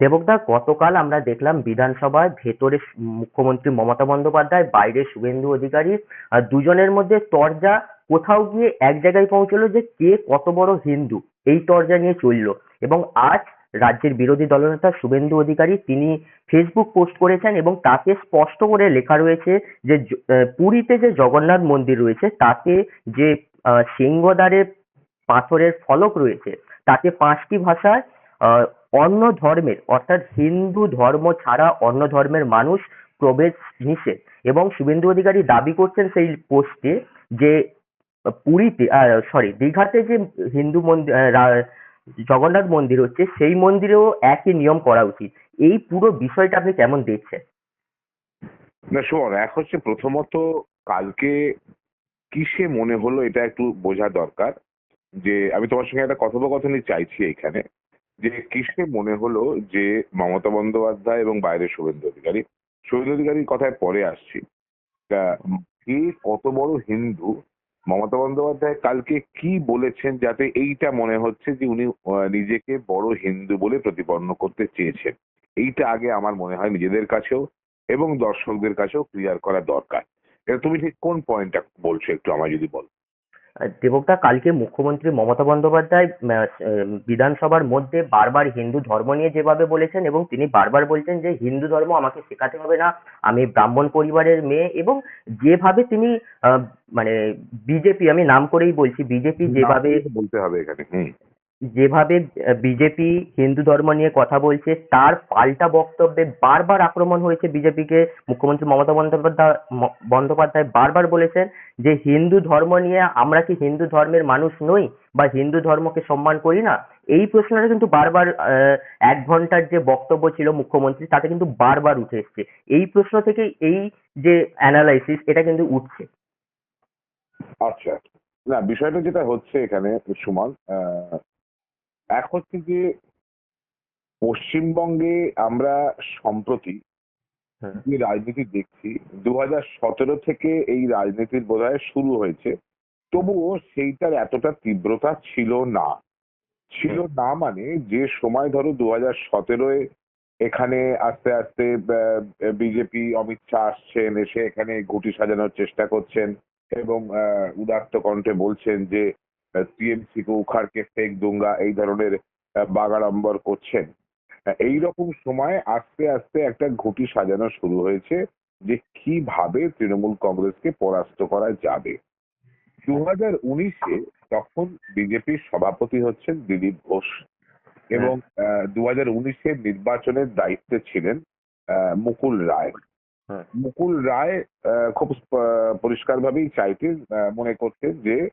দেবকদা, গতকাল আমরা দেখলাম বিধানসভায় ভেতরে মুখ্যমন্ত্রী মমতা বন্দ্যোপাধ্যায়, বাইরে শুভেন্দু অধিকারী দুজনের মধ্যে তরজা কোথাও গিয়ে এক জায়গায় পৌঁছলো যে কে কত বড় হিন্দু, এই তরজা নিয়ে চলল। এবং আজ রাজ্যের বিরোধী দলনেতা শুভেন্দু অধিকারী, তিনি ফেসবুক পোস্ট করেছেন এবং তাতে স্পষ্ট করে লেখা রয়েছে যে পুরীতে যে জগন্নাথ মন্দির রয়েছে, তাতে যে সিংহদ্বারে পাথরের ফলক রয়েছে, তাতে পাঁচটি ভাষায় অন্য ধর্মের, অর্থাৎ হিন্দু ধর্ম ছাড়া অন্য ধর্মের মানুষ প্রবেশ নিষেধ। এবং শুভেন্দু অধিকারী দাবি করছেন সেই পোস্টে যে পুরীতে সরি দীঘাতে যে হিন্দু মন্দির জগন্নাথ মন্দির হচ্ছে, সেই মন্দিরেও একই নিয়ম করা উচিত। এই পুরো বিষয়টা আপনি কেমন দেখছেন? না শোন এক হচ্ছে প্রথমত কালকে কিসে মনে হলো এটা একটু বোঝা দরকার যে আমি তোমার সঙ্গে একটা কথোপকথনই চাইছি এখানে। যে কিসে মনে হলো যে মমতা বন্দ্যোপাধ্যায় এবং বাইরে শুভেন্দু অধিকারী, শুভেন্দু অধিকারীর কথায় পরে আসছি। কে কত বড় হিন্দু, মমতা বন্দ্যোপাধ্যায় কালকে কি বলেছেন যাতে এইটা মনে হচ্ছে যে উনি নিজেকে বড় হিন্দু বলে প্রতিপন্ন করতে চেয়েছেন? এইটা আগে আমার মনে হয় নিজেদের কাছেও এবং দর্শকদের কাছেও ক্লিয়ার করা দরকার। এটা তুমি ঠিক কোন পয়েন্টটা বলছো একটু আমায় যদি বল। দেবকদা কালকে মুখ্যমন্ত্রী মমতা বন্দ্যোপাধ্যায় বিধানসভার মধ্যে বারবার হিন্দু ধর্ম নিয়ে যেভাবে বলেছেন এবং তিনি বারবার বলছেন যে হিন্দু ধর্ম আমাকে শেখাতে হবে না আমি ব্রাহ্মণ পরিবারের মেয়ে এবং যেভাবে তিনি আহ, মানে বিজেপি আমি নাম করেই বলছি বিজেপি যেভাবে বলতে হবে এখানে হুম। যেভাবে বিজেপি হিন্দু ধর্ম নিয়ে কথা বলছে, তার পাল্টা বক্তব্যে বারবার আক্রমণ হয়েছে বিজেপিকে। মুখ্যমন্ত্রী মমতা বন্দ্যোপাধ্যায় বন্দ্যোপাধ্যায় বারবার বলেছেন যে, হিন্দু ধর্ম নিয়ে আমরা কি হিন্দু ধর্মের মানুষ নই বা হিন্দু ধর্মকে সম্মান করি না? এই প্রশ্নটা কিন্তু বারবার এক ঘণ্টার যে বক্তব্য ছিল মুখ্যমন্ত্রী, তাতে কিন্তু বারবার উঠে এসছে। এই প্রশ্ন থেকে এই যে অ্যানালাইসিস এটা কিন্তু উঠছে। আচ্ছা। না, বিষয়টা যেটা হচ্ছে এখানে, সুমন এক হচ্ছে যে পশ্চিমবঙ্গে আমরা সম্প্রতি যে রাজনীতি দেখছি দু সতেরো থেকে এই রাজনীতির বোধহয় শুরু হয়েছে। তবুও সেইটার এতটা তীব্রতা ছিল না। ছিল না মানে যে সময় ধরো দু হাজার সতেরোয় এখানে আস্তে আস্তে বিজেপি অমিত শাহ আসছেন এসে এখানে ঘুটি সাজানোর চেষ্টা করছেন এবং আহ, উদাত্ত কণ্ঠে বলছেন যে টিএমসি কে উখাড়কে ফেক দুঙ্গা এই ধরনের বাগাড়ম্বর করছেন। এই রকম সময় আস্তে আস্তে একটা ঘুটি সাজানো শুরু হয়েছে যে কীভাবে তৃণমূল কংগ্রেসকে পরাস্ত করা যাবে। দু হাজার উনিশে তখন বিজেপির সভাপতি হচ্ছেন দিলীপ ঘোষ এবং দু হাজার উনিশের নির্বাচনের দায়িত্বে ছিলেন আহ, মুকুল রায়। হ্যাঁ। মুকুল রায় আহ, খুব পরিষ্কার ভাবেই চাইতেন মনে করতেন যে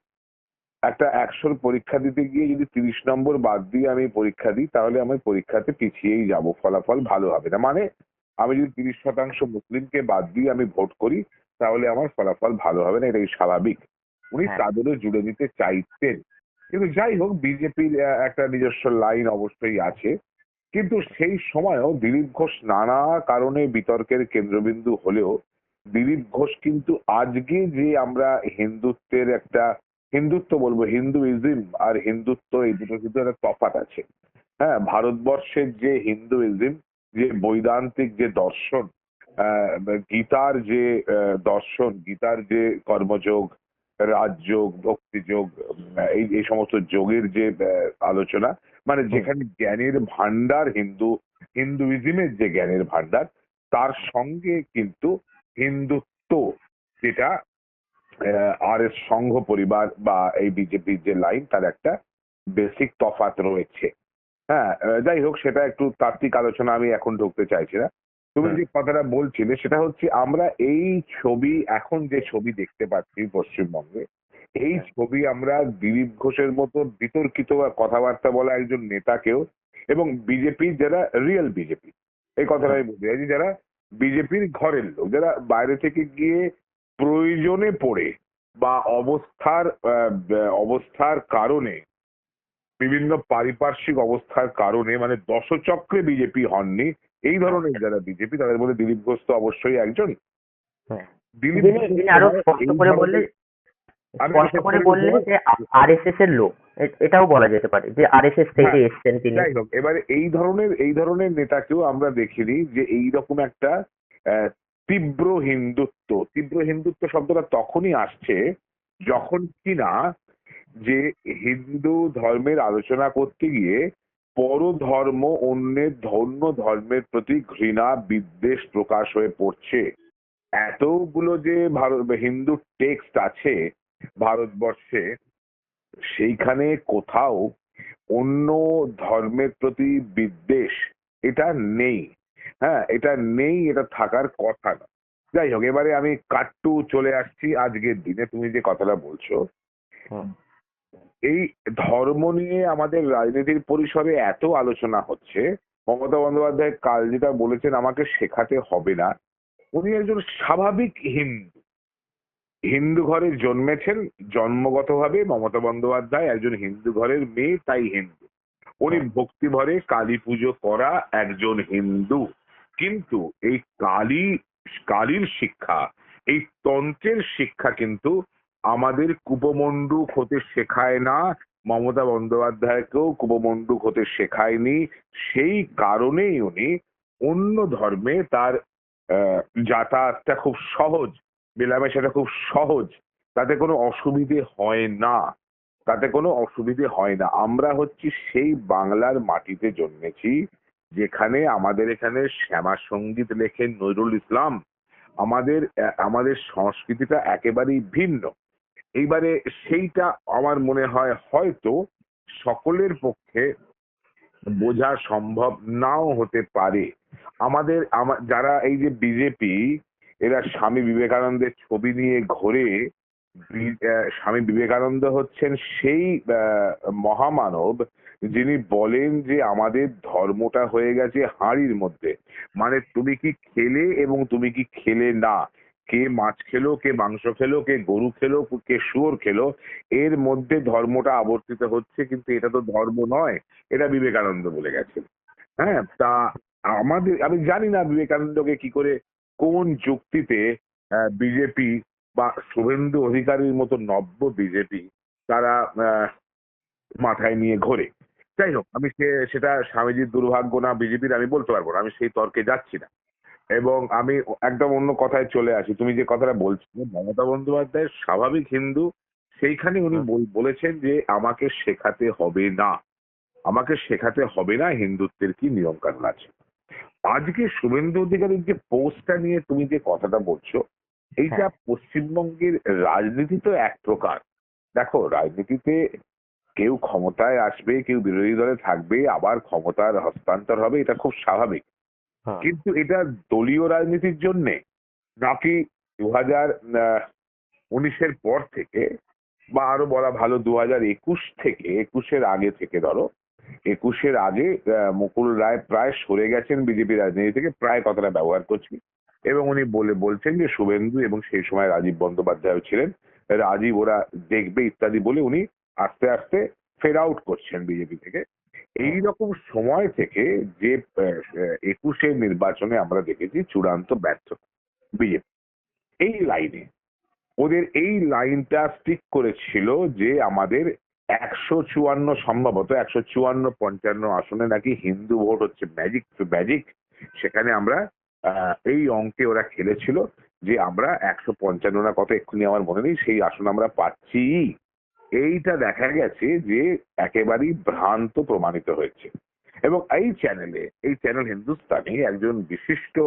একটা একশোর পরীক্ষা দিতে গিয়ে যদি তিরিশ নম্বর বাদ দিয়ে আমি পরীক্ষা দিই তাহলে আমি পরীক্ষাতে পিছিয়েই যাব। ফলাফল ভালো হবে না। মানে আমি যদি তিরিশ শতাংশ মুসলিমকে বাদ দিয়ে আমি ভোট করি তাহলে আমার ফলাফল ভালো হবে না। এটাই স্বাভাবিক। উনি হ্যাঁ। তাদেরও জুড়ে নিতে চাইতেন। কিন্তু যাই হোক বিজেপির একটা নিজস্ব লাইন অবশ্যই আছে। কিন্তু সেই সময়ও দিলীপ ঘোষ নানা কারণে বিতর্কের কেন্দ্রবিন্দু হলেও দিলীপ ঘোষ কিন্তু আজকে যে আমরা হিন্দুত্বের একটা হিন্দুত্ব বলব হিন্দুইজম আর হিন্দুত্ব এই দুটোর কিন্তু একটা তফাৎ আছে। হ্যাঁ ভারতবর্ষের যে হিন্দুইজম যে বৈদান্তিক যে দর্শন আহ, গীতার যে দর্শন গীতার যে কর্মযোগ রাজযোগ ভক্তিযোগ এই এই সমস্ত যোগের যে আলোচনা মানে যেখানে জ্ঞানের ভান্ডার হিন্দু হিন্দুইজমের যে জ্ঞানের ভান্ডার তার সঙ্গে কিন্তু হিন্দুত্ব যেটা আর এস সংঘ পরিবার বা এই বিজেপির যে লাইন তার একটা বেসিক তফাত রয়েছে। হ্যাঁ যাই হোক সেটা একটু তাত্ত্বিক আলোচনা আমি এখন ঢুকতে চাইছি না। তুমি যে কথাটা বলছিলে সেটা হচ্ছে আমরা এই ছবি এখন যে ছবি দেখতে পাচ্ছি পশ্চিমবঙ্গে এই হ্যাঁ। ছবি আমরা দিলীপ ঘোষের মতো বিতর্কিত কথাবার্তা বলা একজন নেতাকেও এবং বিজেপির যারা রিয়েল বিজেপি এই কথাটা আমি বলতে চাইছি যারা বিজেপির ঘরের লোক যারা বাইরে থেকে গিয়ে প্রয়োজনে পড়ে বা অবস্থার অবস্থার কারণে বিভিন্ন পারিপার্শ্বিক অবস্থার কারণে মানে দশচক্রে বিজেপি হননি এই ধরনের যারা বিজেপি তাদের মধ্যে দিলীপ ঘোষ তো অবশ্যই একজন। হ্যাঁ। দিলীপ যিনি ঘোষের যিনি আরও স্পষ্ট এই করে ধরনের- বললে স্পষ্ট করে করে বললে যে আরএসএস এর লোক এটাও বলা যেতে পারে যে আরএসএস থেকে হ্যাঁ, এসছেন তিনি। এবারে এই ধরনের এই ধরনের নেতাকেও আমরা দেখিনি যে এই রকম একটা তীব্র হিন্দুত্ব। তীব্র হিন্দুত্ব শব্দটা তখনই আসছে যখন কিনা যে হিন্দু ধর্মের আলোচনা করতে গিয়ে পর ধর্ম অন্যের ধন্য ধর্মের প্রতি ঘৃণা, বিদ্বেষ প্রকাশ হয়ে পড়ছে। এতগুলো যে ভারত, হিন্দু টেক্সট আছে ভারতবর্ষে, সেইখানে কোথাও অন্য ধর্মের প্রতি বিদ্বেষ এটা নেই। হ্যাঁ এটা নেই এটা থাকার কথা না। যাই হোক এবারে আমি কাট্টু চলে আসছি আজকের দিনে তুমি যে কথাটা বলছো। এই ধর্ম নিয়ে আমাদের রাজনীতির পরিসরে এত আলোচনা হচ্ছে মমতা বন্দ্যোপাধ্যায় কাল যেটা বলেছেন আমাকে শেখাতে হবে না। উনি একজন স্বাভাবিক হিন্দু। হিন্দু ঘরে জন্মেছেন জন্মগতভাবে মমতা বন্দ্যোপাধ্যায় একজন হিন্দু ঘরের মেয়ে তাই হিন্দু। উনি ভক্তি ভরে কালী পুজো করা একজন হিন্দু। কিন্তু এই কালী, কালীর শিক্ষা, এই তন্ত্রের শিক্ষা কিন্তু আমাদের কুপমণ্ডুক হতে শেখায় না, মমতা বন্দ্যোপাধ্যায়কেও কুপমণ্ডুক হতে শেখায়নি। সেই কারণেই উনি অন্য ধর্মে তার যাতায়াতটা খুব সহজ, মেলামেশাটা খুব সহজ। তাতে কোনো অসুবিধে হয় না। তাতে কোনো অসুবিধে হয় না। আমরা হচ্ছি সেই বাংলার মাটিতে জন্মেছি। যেখানে আমাদের এখানে শ্যামা সংগীত লেখেন নজরুল ইসলাম, আমাদের আমাদের সংস্কৃতিটা একেবারেই ভিন্ন। এইবারে সেইটা আমার মনে হয় হয়তো সকলের পক্ষে বোঝা সম্ভব নাও হতে পারে। আমাদের যারা এই যে বিজেপি, এরা স্বামী বিবেকানন্দের ছবি নিয়ে ঘোরে স্বামী বিবেকানন্দ হচ্ছেন সেই মহামানব যিনি বলেন যে আমাদের ধর্মটা হয়ে গেছে হাঁড়ির মধ্যে। মানে তুমি কি খেলে এবং তুমি কি খেলে না? কে মাছ খেলো, কে মাংস খেলো, কে গরু খেলো, কে শুয়োর খেলো, এর মধ্যে ধর্মটা আবর্তিত হচ্ছে কিন্তু এটা তো ধর্ম নয়, এটা বিবেকানন্দ বলে গেছেন। হ্যাঁ তা আমাদের, আমি জানি না বিবেকানন্দকে কি করে, কোন যুক্তিতে বিজেপি বা শুভেন্দু অধিকারীর মতো নব্য বিজেপি তারা মাথায় নিয়ে ঘোরে। যাই হোক আমি সে সেটা স্বামীজির দুর্ভাগ্য না বিজেপির আমি বলতে পারব না আমি সেই তর্কে যাচ্ছি না। এবং আমি একদম অন্য কথায় চলে আসি। তুমি যে কথাটা বলছিলে মমতা বন্দ্যোপাধ্যায় স্বাভাবিক হিন্দু সেইখানে উনি বলেছেন যে আমাকে শেখাতে হবে না। আমাকে শেখাতে হবে না হিন্দুত্বের কি নিয়ম কানুন আছে। আজকে শুভেন্দু অধিকারীর যে পোস্টটা নিয়ে তুমি যে কথাটা বলছো এইটা পশ্চিমবঙ্গের রাজনীতি তো এক প্রকার। দেখো রাজনীতিতে কেউ ক্ষমতায় আসবে কেউ বিরোধী দলে থাকবে আবার ক্ষমতার হস্তান্তর হবে এটা খুব স্বাভাবিক হ্যাঁ। কিন্তু এটা দলীয় রাজনীতির জন্যে নাকি দু হাজার উনিশের পর থেকে বা আরও বলা ভালো দু হাজার একুশ থেকে একুশের আগে থেকে ধরো একুশের আগে মুকুল রায় প্রায় সরে গেছেন বিজেপি রাজনীতি থেকে প্রায় কথাটা ব্যবহার করছি এবং উনি বলে বলছেন যে শুভেন্দু এবং সেই সময় রাজীব বন্দ্যোপাধ্যায় ছিলেন রাজীব ওরা দেখবে ইত্যাদি বলে উনি আস্তে আস্তে ফেড আউট করছেন বিজেপি থেকে। এই রকম সময় থেকে যে একুশের নির্বাচনে আমরা দেখেছি চূড়ান্ত ব্যর্থ বিজেপি এই লাইনে ওদের এই লাইনটা স্টিক করেছিল যে আমাদের একশো চুয়ান্ন সম্ভবত, একশো চুয়ান্ন পঞ্চান্ন আসনে নাকি হিন্দু ভোট হচ্ছে ম্যাজিক ম্যাজিক সেখানে আমরা এই অঙ্কে ওরা খেলেছিল যে আমরা একশো পঞ্চান্ন না, কত এক্ষুনি আমার মনে নেই, সেই আসন আমরা পাচ্ছি। এইটা দেখা গেছে যে একেবারেই ভ্রান্ত প্রমাণিত হয়েছে। এবং এই চ্যানেলে এই চ্যানেল হিন্দুস্তানি একজন বিশিষ্ট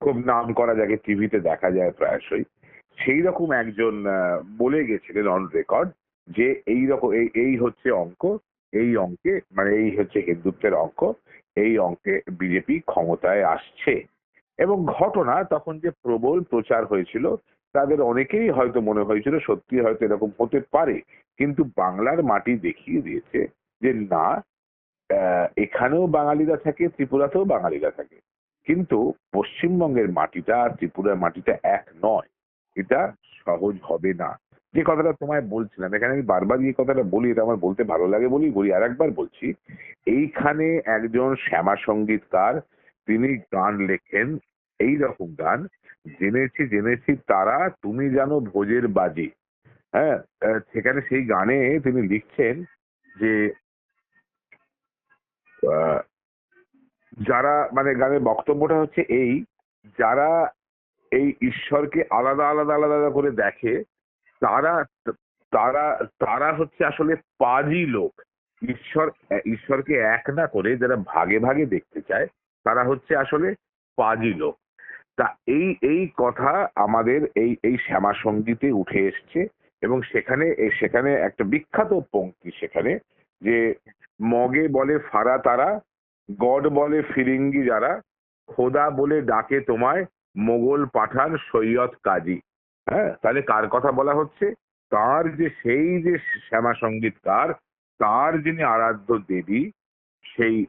খুব নাম করা যাকে টিভিতে দেখা যায় প্রায়শই, সেই রকম একজন বলে গেছিলেন অন রেকর্ড যে এই রকম এই হচ্ছে অঙ্ক, এই অঙ্কে মানে এই হচ্ছে হিন্দুত্বের অঙ্ক, এই অঙ্কে বিজেপি ক্ষমতায় আসছে। এবং ঘটনা তখন যে প্রবল প্রচার হয়েছিল তাদের অনেকেই হয়তো মনে হয়েছিল সত্যি হয়তো এরকম হতে পারে, কিন্তু বাংলার মাটি দেখিয়ে দিয়েছে যে না এখানেও বাঙালিরা থাকে, ত্রিপুরাতেও বাঙালিরা থাকে। কিন্তু পশ্চিমবঙ্গের মাটিটা আর ত্রিপুরার মাটিটা এক নয়। এটা সহজ হবে না। যে কথাটা তোমায় বলছিলাম, এখানে আমি বারবার এই কথাটা বলি, এটা আমার বলতে ভালো লাগে বলি বলি আর একবার বলছি, এইখানে একজন শ্যামা সঙ্গীতকার তিনি গান লেখেন এই রকম গান জেনেছি জেনেছি তারা, তুমি জানো ভোজের বাজি। হ্যাঁ সেখানে সেই গানে তিনি লিখছেন যে যারা মানে গানের বক্তব্যটা হচ্ছে এই, যারা এই ঈশ্বরকে আলাদা আলাদা আলাদা আলাদা করে দেখে, তারা তারা তারা হচ্ছে আসলে পাজি লোক। ঈশ্বর ঈশ্বরকে এক না করে যারা ভাগে ভাগে দেখতে চায়, তারা হচ্ছে আসলে পাজি লোক। তা এই এই কথা আমাদের এই এই শ্যামা সঙ্গীতে উঠে এসছে এবং সেখানে সেখানে একটা বিখ্যাত পঙ্ক্তি সেখানে যে মগে বলে ফারা তারা, গড বলে ফিরিঙ্গি যারা, খোদা বলে ডাকে তোমায় মোগল পাঠান সৈয়দ কাজী। হ্যাঁ তাহলে কার কথা বলা হচ্ছে? তার যে, সেই যে শ্যামা সঙ্গীতকার, তার যিনি আরাধ্য দেবী সেই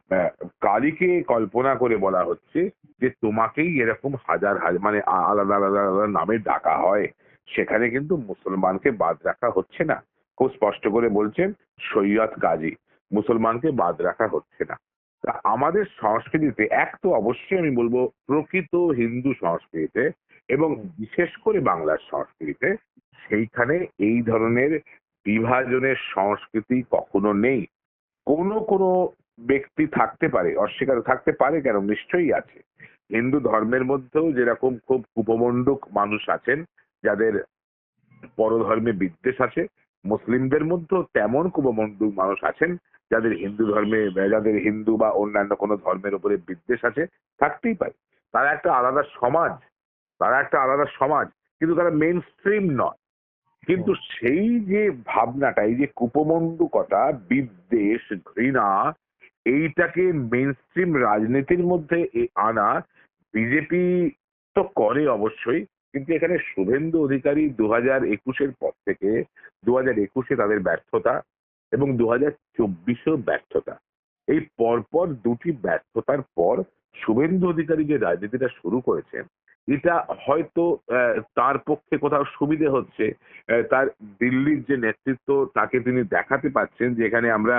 কালীকে কল্পনা করে বলা হচ্ছে যে তোমাকেই এরকম হাজার হাজার মানে আলাদা আলাদা আলাদা নামে ডাকা হয়। সেখানে কিন্তু মুসলমানকে বাদ রাখা হচ্ছে না। খুব স্পষ্ট করে বলছেন, সৈয়দ কাজী মুসলমানকে বাদ রাখা হচ্ছে না। তা আমাদের সংস্কৃতিতে, এক তো অবশ্যই আমি বলব, প্রকৃত হিন্দু সংস্কৃতিতে এবং বিশেষ করে বাংলার সংস্কৃতিতে সেইখানে এই ধরনের বিভাজনের সংস্কৃতি কখনো নেই। কোনো কোনো ব্যক্তি থাকতে পারে অস্বীকার থাকতে পারে কেন? নিশ্চয়ই আছে। হিন্দু ধর্মের মধ্যেও যেরকম খুব উপমণ্ডক মানুষ আছেন যাদের পরধর্মে বিদ্বেষ আছে মুসলিমদের মধ্যেও তেমন কুপমণ্ডক মানুষ আছেন যাদের হিন্দু ধর্মে যাদের হিন্দু বা অন্যান্য কোনো ধর্মের উপরে বিদ্বেষ আছে থাকতেই পারে। তারা একটা আলাদা সমাজ তারা একটা আলাদা সমাজ কিন্তু তারা মেন স্ট্রিম নয়। কিন্তু সেই যে ভাবনাটা এই যে কুপমণ্ডুকতা বিদ্বেষ ঘৃণা এইটাকে মেন স্ট্রিম রাজনীতির মধ্যে আনা বিজেপি তো করে অবশ্যই, কিন্তু এখানে শুভেন্দু অধিকারী দু হাজার একুশের পর থেকে দু হাজার একুশে তাদের ব্যর্থতা এবং দু হাজার চব্বিশেও ব্যর্থতা। এই পরপর দুটি ব্যর্থতার পর শুভেন্দু অধিকারী যে রাজনীতিটা শুরু করেছেন, এটা হয়তো তার পক্ষে কোথাও সুবিধে হচ্ছে। তার দিল্লির যে নেতৃত্ব, তাকে তিনি দেখাতে পাচ্ছেন যে এখানে আমরা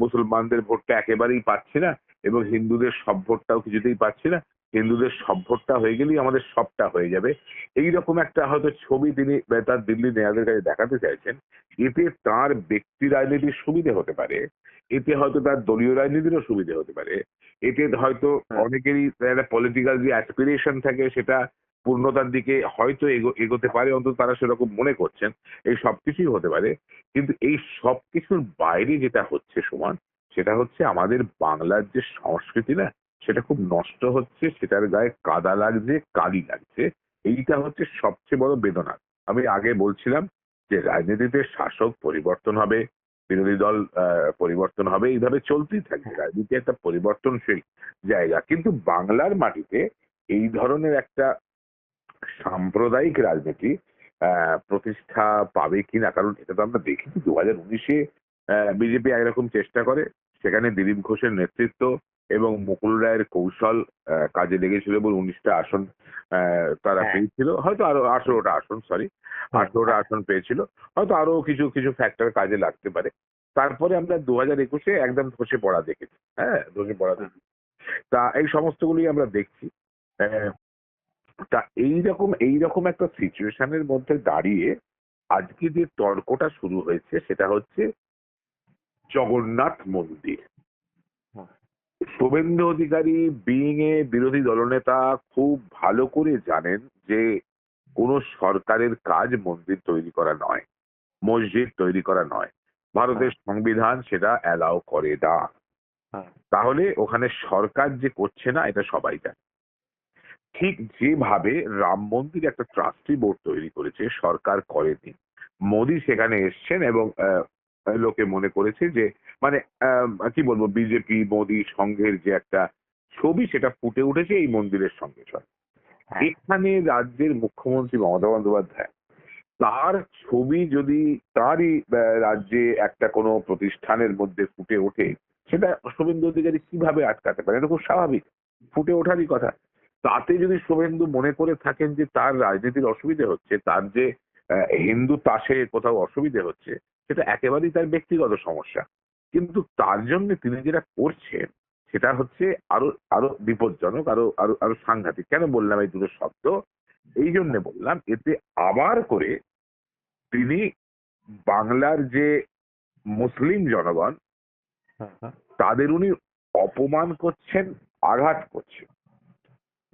মুসলমানদের ভোটটা একেবারেই পাচ্ছি না এবং হিন্দুদের সব ভোটটাও কিছুতেই পাচ্ছি না। হিন্দুদের সব ভোটটা হয়ে গেলেই আমাদের সবটা হয়ে যাবে। এই রকম একটা হয়তো ছবি তিনি তার দিল্লি নেয়াদের কাছে দেখাতে চাইছেন এতে তার ব্যক্তি রাজনীতির সুবিধে হতে পারে এতে হয়তো তার দলীয় রাজনীতিরও সুবিধে হতে পারে এতে হয়তো অনেকেরই একটা পলিটিক্যাল যে অ্যাসপিরেশন থাকে সেটা পূর্ণতার দিকে হয়তো এগো- এগোতে পারে, অন্তত তারা সেরকম মনে করছেন। এই সবকিছুই হতে পারে। কিন্তু এই সবকিছুর বাইরে যেটা হচ্ছে সমান, সেটা হচ্ছে আমাদের বাংলার যে সংস্কৃতি না, সেটা খুব নষ্ট হচ্ছে, সেটার গায়ে কাদা লাগছে, কালি লাগছে। এইটা হচ্ছে সবচেয়ে বড় বেদনা। আমি আগে বলছিলাম যে রাজনীতিতে শাসক পরিবর্তন হবে, বিরোধী দল পরিবর্তন হবে, এইভাবে চলতেই থাকবে। রাজনীতি একটা পরিবর্তনশীল জায়গা। কিন্তু বাংলার মাটিতে এই ধরনের একটা সাম্প্রদায়িক রাজনীতি আহ, প্রতিষ্ঠা পাবে কিনা কারণ এটা তো আমরা দেখেছি দু হাজার উনিশে বিজেপি একরকম চেষ্টা করে। সেখানে দিলীপ ঘোষের নেতৃত্ব এবং মুকুল রায়ের কৌশল কাজে লেগেছিল বলে উনিশটা আসন তারা হ্যাঁ। পেয়েছিল। হয়তো আরও আঠেরোটা আসন সরি আঠেরোটা আসন পেয়েছিল। হয়তো আরও কিছু কিছু ফ্যাক্টর কাজে লাগতে পারে। তারপরে আমরা দু হাজার একুশে একদম ধসে পড়া দেখেছি। হ্যাঁ ধসে পড়া দেখেছি। তা এই সমস্তগুলি আমরা দেখছি। আহ, তা এইরকম এইরকম একটা সিচুয়েশনের মধ্যে দাঁড়িয়ে আজকে যে তর্কটা শুরু হয়েছে সেটা হচ্ছে জগন্নাথ মন্দির। হুম। শুভেন্দু অধিকারী বিইং এ বিরোধী দলনেতা খুব ভালো করে জানেন যে কোন সরকারের কাজ মন্দির তৈরি করা নয় মসজিদ তৈরি করা নয়। ভারতের সংবিধান সেটা অ্যালাউ করে না। হ্যাঁ। তাহলে ওখানে সরকার যে করছে না এটা সবাই জানে। ঠিক যেভাবে রাম মন্দির একটা ট্রাস্টি বোর্ড তৈরি করেছে সরকার করেনি। মোদি সেখানে এসছেন এবং লোকে মনে করেছে যে মানে কি বলব বিজেপি মোদি সংঘের যে একটা ছবি সেটা ফুটে উঠেছে এই মন্দিরের সঙ্গে সঙ্গে। হ্যাঁ। এখানে রাজ্যের মুখ্যমন্ত্রী মমতা বন্দ্যোপাধ্যায় তার ছবি যদি তারই রাজ্যে একটা কোনো প্রতিষ্ঠানের মধ্যে ফুটে ওঠে সেটা শুভেন্দু অধিকারী কীভাবে আটকাতে পারে? এটা খুব স্বাভাবিক। ফুটে ওঠারই কথা। তাতে যদি শুভেন্দু মনে করে থাকেন যে তার রাজনীতির অসুবিধে হচ্ছে তার যে হিন্দু তাসে কোথাও অসুবিধে হচ্ছে সেটা একেবারেই তার ব্যক্তিগত সমস্যা। কিন্তু তার জন্য তিনি যেটা করছেন সেটা হচ্ছে আরও আরও বিপজ্জনক আরও আরও আরও সাংঘাতিক। কেন বললাম এই দুটো শব্দ? এই জন্য বললাম এতে আবার করে তিনি বাংলার যে মুসলিম জনগণ হুম, হুম, তাদের উনি অপমান করছেন আঘাত করছেন।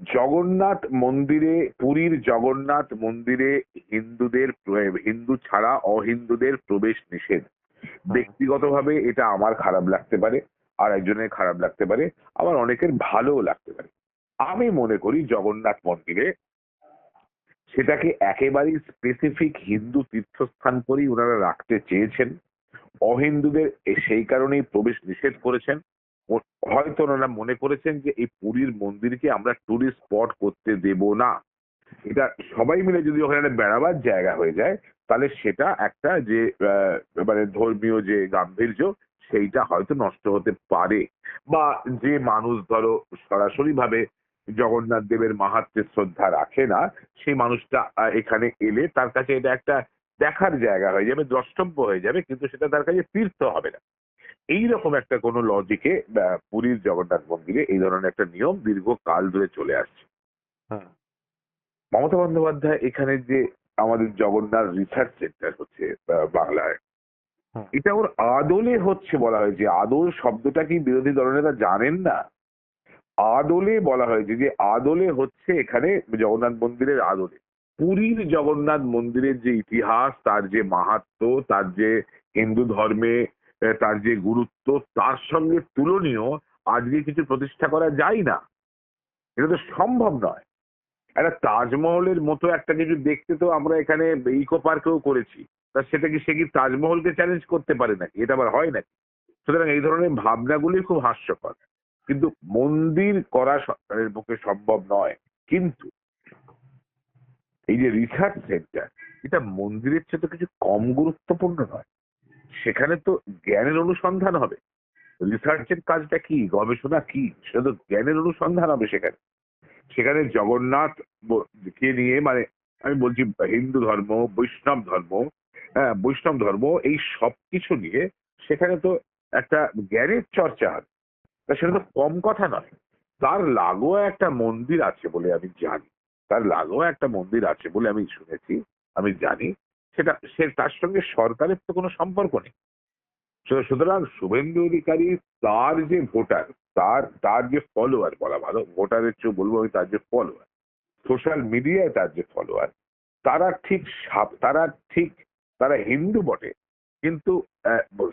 জগন্নাথ মন্দিরে পুরীর জগন্নাথ মন্দিরে হিন্দুদের হিন্দু ছাড়া অহিন্দুদের প্রবেশ নিষেধ। ব্যক্তিগতভাবে এটা আমার খারাপ লাগতে পারে আর একজনের খারাপ লাগতে পারে আবার অনেকের ভালোও লাগতে পারে। আমি মনে করি জগন্নাথ মন্দিরে সেটাকে একেবারেই স্পেসিফিক হিন্দু তীর্থস্থান করেই ওনারা রাখতে চেয়েছেন। অহিন্দুদের সেই কারণেই প্রবেশ নিষেধ করেছেন। হয়তো ওনারা মনে করেছেন যে এই পুরীর মন্দিরকে আমরা টুরিস্ট স্পট করতে দেব না। এটা সবাই মিলে যদি ওখানে বেড়াবার জায়গা হয়ে যায়, তাহলে সেটা একটা যে মানে ধর্মীয় যে গাম্ভীর্য, সেইটা হয়তো নষ্ট হতে পারে। বা যে মানুষ ধরো সরাসরি ভাবে জগন্নাথ দেবের মাহাত্মের শ্রদ্ধা রাখে না, সেই মানুষটা এখানে এলে তার কাছে এটা একটা দেখার জায়গা হয়ে যাবে, দ্রষ্টব্য হয়ে যাবে, কিন্তু সেটা তার কাছে তীর্থ হবে না। এইরকম একটা কোনো লজিকে পুরীর জগন্নাথ মন্দিরে এই ধরনের একটা নিয়ম দীর্ঘ কাল ধরে চলে আসছে। মমতা বন্দ্যোপাধ্যায় এখানে যে আমাদের জগন্নাথ রিসার্চ সেন্টার হচ্ছে বাংলায় এটা ওর আদলে হচ্ছে বলা হয়েছে। আদল শব্দটা কি বিরোধী দলনেতা জানেন না? আদলে বলা হয়েছে যে আদলে হচ্ছে এখানে জগন্নাথ মন্দিরের আদলে। পুরীর জগন্নাথ মন্দিরের যে ইতিহাস তার যে মাহাত্ম্য তার যে হিন্দু ধর্মে তার যে গুরুত্ব, তার সঙ্গে তুলনীয় আজকে কিছু প্রতিষ্ঠা করা যায় না। এটা তো সম্ভব নয়। একটা তাজমহলের মতো একটা কিছু দেখতে তো আমরা এখানে ইকো পার্কেও করেছি। তা সেটা কি সে কি তাজমহলকে চ্যালেঞ্জ করতে পারে নাকি? এটা আবার হয় নাকি? সুতরাং এই ধরনের ভাবনাগুলি খুব হাস্যকর। কিন্তু মন্দির করা সরকারের পক্ষে সম্ভব নয়। কিন্তু এই যে রিসার্চ সেন্টার এটা মন্দিরের চেয়ে তো কিছু কম গুরুত্বপূর্ণ নয়। সেখানে তো জ্ঞানের অনুসন্ধান হবে। রিসার্চের কাজটা কি? গবেষণা কি? সেটা তো জ্ঞানের অনুসন্ধান হবে সেখানে। সেখানে জগন্নাথ কে নিয়ে মানে আমি বলছি হিন্দু ধর্ম, বৈষ্ণব ধর্ম হ্যাঁ বৈষ্ণব ধর্ম, এই সব কিছু নিয়ে সেখানে তো একটা জ্ঞানের চর্চা হবে। তা সেটা তো কম কথা নয়। তার লাগোয়া একটা মন্দির আছে বলে আমি জানি। তার লাগোয়া একটা মন্দির আছে বলে আমি শুনেছি, আমি জানি। সেটা, সে, তার সঙ্গে সরকারের তো কোনো সম্পর্ক নেই। সুতরাং শুভেন্দু অধিকারী তার যে ভোটার, তার তার যে ফলোয়ার বলা ভালো, ভোটারের চেয়ে বলব আমি তার যে ফলোয়ার সোশ্যাল মিডিয়ায় তার যে ফলোয়ার তারা ঠিক তারা ঠিক, তারা হিন্দু বটে। কিন্তু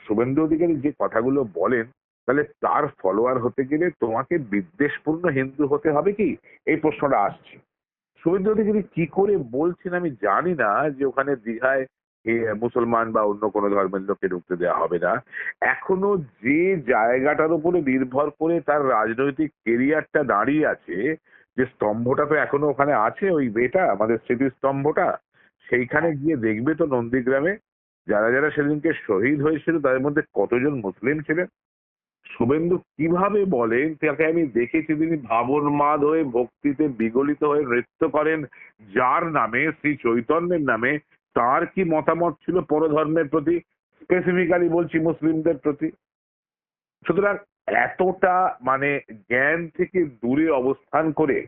শুভেন্দু অধিকারী যে কথাগুলো বলেন, তাহলে তার ফলোয়ার হতে গেলে তোমাকে বিদ্বেষপূর্ণ হিন্দু হতে হবে কি? এই প্রশ্নটা আসছে। শুভেন্দু অধিকারী কি করে বলছেন আমি জানি না যে ওখানে দীঘায় মুসলমান বা অন্য কোনো ধর্মের লোককে ঢুকতে দেওয়া হবে না। এখনও যে জায়গাটার উপরে নির্ভর করে তার রাজনৈতিক কেরিয়ারটা দাঁড়িয়ে আছে, যে স্তম্ভটা তো এখনও ওখানে আছে, ওই বেটা আমাদের স্মৃতিস্তম্ভটা, সেইখানে গিয়ে দেখবে তো নন্দীগ্রামে, যারা যারা সেদিনকে শহীদ হয়েছিল তাদের মধ্যে কতজন মুসলিম ছিলেন? শুভেন্দু কীভাবে বলেন, তাকে আমি দেখেছি তিনি ভাবনমাদ হয়ে ভক্তিতে বিগলিত হয়ে নৃত্য করেন। যার নামে, শ্রী চৈতন্যের নামে, তার কি মতামত ছিল পরধর্মের প্রতি? স্পেসিফিক্যালি বলছি মুসলিমদের প্রতি। সুতরাং এতটা মানে জ্ঞান থেকে দূরে অবস্থান করে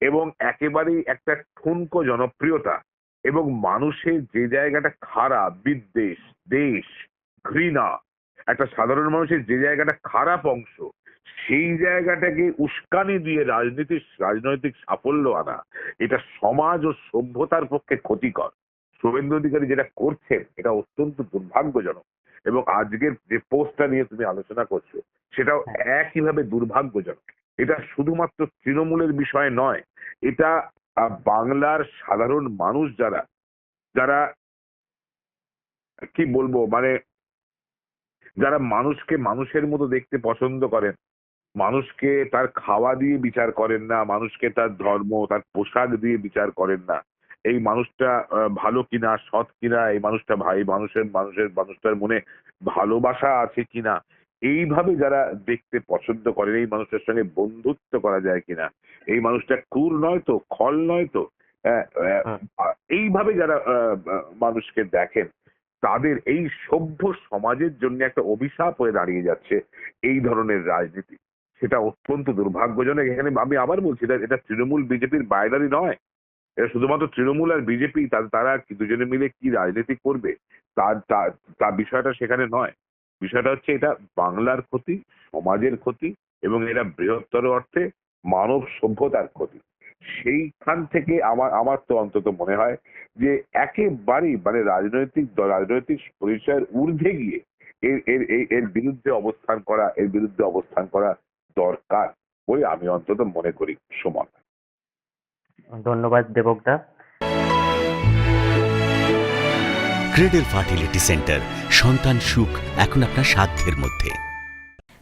এবং একেবারেই একটা ঠুনকো জনপ্রিয়তা এবং মানুষের যে জায়গাটা খারাপ, বিদ্বেষ, দেশ, ঘৃণা একটা সাধারণ মানুষের যে জায়গাটা খারাপ অংশ সেই জায়গাটাকে উস্কানি দিয়ে রাজনীতির রাজনৈতিক সাফল্য আনা এটা সমাজ ও সভ্যতার পক্ষে ক্ষতিকর। শুভেন্দু অধিকারী যেটা করছেন এটা অত্যন্ত দুর্ভাগ্যজনক। এবং আজকের যে পোস্টটা নিয়ে তুমি আলোচনা করছ সেটাও একইভাবে দুর্ভাগ্যজনক। এটা শুধুমাত্র তৃণমূলের বিষয় নয় এটা বাংলার সাধারণ মানুষ যারা যারা কি বলব মানে যারা মানুষকে মানুষের মতো দেখতে পছন্দ করেন মানুষকে তার খাওয়া দিয়ে বিচার করেন না মানুষকে তার ধর্ম তার পোশাক দিয়ে বিচার করেন না। এই মানুষটা ভালো কিনা সৎ কিনা এই মানুষটা ভাই মানুষের মানুষের মানুষটার মনে ভালোবাসা আছে কিনা এইভাবে যারা দেখতে পছন্দ করেন এই মানুষটার সঙ্গে বন্ধুত্ব করা যায় কিনা এই মানুষটা ক্রূর নয় তো খল নয় তো আহ, আহ, এইভাবে যারা মানুষকে দেখেন তাদের এই সভ্য সমাজের জন্য একটা অভিশাপ হয়ে দাঁড়িয়ে যাচ্ছে এই ধরনের রাজনীতি। সেটা অত্যন্ত দুর্ভাগ্যজনক। এখানে আমি আবার বলছি, এটা তৃণমূল বিজেপির বাইরারি নয়। এটা শুধুমাত্র তৃণমূল আর বিজেপি তারা দুজনে মিলে কি রাজনীতি করবে? তার তার বিষয়টা সেখানে নয়। বিষয়টা হচ্ছে এটা বাংলার ক্ষতি, সমাজের ক্ষতি এবং এটা বৃহত্তর অর্থে মানব সভ্যতার ক্ষতি। সেইখান থেকে আমার আমার তো অন্তত মনে হয় যে একেবারেই মানে রাজনৈতিক দল রাজনৈতিক পরিচয়ের ঊর্ধ্বে গিয়ে এর এর এর- এর বিরুদ্ধে অবস্থান করা এর বিরুদ্ধে অবস্থান করা দরকার বলে আমি অন্তত মনে করি সমান। ধন্যবাদ দেবকদা। ক্রেডেল ফার্টিলিটি সেন্টার সন্তান সুখ এখন আপনার সাধ্যের মধ্যে।